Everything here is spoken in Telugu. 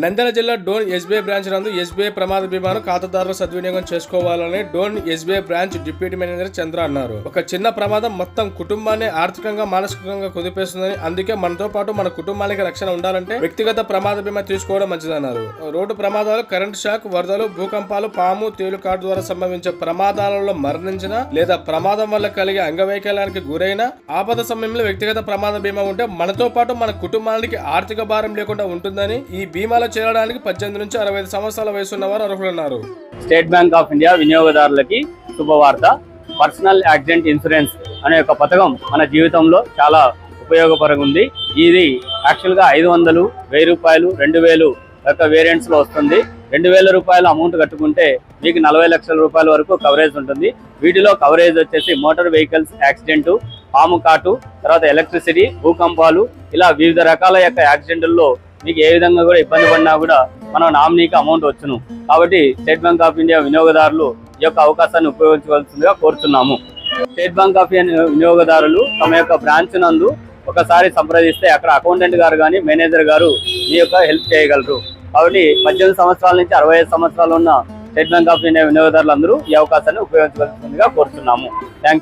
నంద్యాల జిల్లా డోన్ ఎస్బీఐ బ్రాంచ్ నందు ఎస్బీఐ ప్రమాద బీమాను ఖాతాదారులు సద్వినియోగం చేసుకోవాలని Dhone SBI branch deputy manager Chandra అన్నారు. ఒక చిన్న ప్రమాదం మొత్తం కుటుంబాన్ని ఆర్థికంగా మానసికంగా కుదిపేస్తుందని అందుకే మనతో పాటు మన కుటుంబానికి రక్షణ ఉండాలంటే వ్యక్తిగత ప్రమాద బీమా తీసుకోవడం మంచిదన్నారు. రోడ్డు ప్రమాదాలు కరెంట్ షాక్ వరదలు భూకంపాలు పాము తేలుకాటు ద్వారా సంభవించే ప్రమాదాలలో మరణించిన లేదా ప్రమాదం వల్ల కలిగే అంగవైకల్యానికి గురైన ఆపద సమయంలో వ్యక్తిగత ప్రమాద బీమా ఉంటే మనతో పాటు మన కుటుంబానికి ఆర్థిక భారం లేకుండా ఉంటుందని ఈ బీమా బీమాలో చేరడానికి పద్దెనిమిది నుంచి అరవై ఐదు సంవత్సరాల వయసు ఉన్నవారు అర్హులన్నారు. స్టేట్ బ్యాంక్ ఆఫ్ ఇండియా వినియోగదారులకి శుభవార్త. పర్సనల్ యాక్సిడెంట్ ఇన్సూరెన్స్ అనే ఒక పథకం మన జీవితంలో చాలా ఉపయోగపరంగా ఉంది. ఇది యాక్చువల్గా ఐదు వందలు వెయ్యి రూపాయలు రెండు వేలు యొక్క వేరియంట్స్లో వస్తుంది. రెండు వేల రూపాయల అమౌంట్ కట్టుకుంటే మీకు నలభై లక్షల రూపాయల వరకు కవరేజ్ ఉంటుంది. వీటిలో కవరేజ్ వచ్చేసి మోటార్ వెహికల్స్ యాక్సిడెంట్ పాము కాటు తర్వాత ఎలక్ట్రిసిటీ భూకంపాలు ఇలా వివిధ రకాల యొక్క యాక్సిడెంట్లలో మీకు ఏ విధంగా కూడా ఇబ్బంది పడినా కూడా మనం నామినీకి అమౌంట్ వచ్చును. కాబట్టి స్టేట్ బ్యాంక్ ఆఫ్ ఇండియా వినియోగదారులు ఈ యొక్క అవకాశాన్ని ఉపయోగించవలసిందిగా కోరుతున్నాము స్టేట్ బ్యాంక్ ఆఫ్ ఇండియా వినియోగదారులు తమ యొక్క బ్రాంచ్ నందు ఒకసారి సంప్రదిస్తే అక్కడ అకౌంటెంట్ గారు కానీ మేనేజర్ గారు మీ యొక్క హెల్ప్ చేయగలరు. కాబట్టి పద్దెనిమిది సంవత్సరాల నుంచి అరవై ఐదు సంవత్సరాలు ఉన్న స్టేట్ బ్యాంక్ ఆఫ్ ఇండియా వినియోగదారులందరూ ఈ అవకాశాన్ని ఉపయోగించవలసిందిగా కోరుతున్నాము థ్యాంక్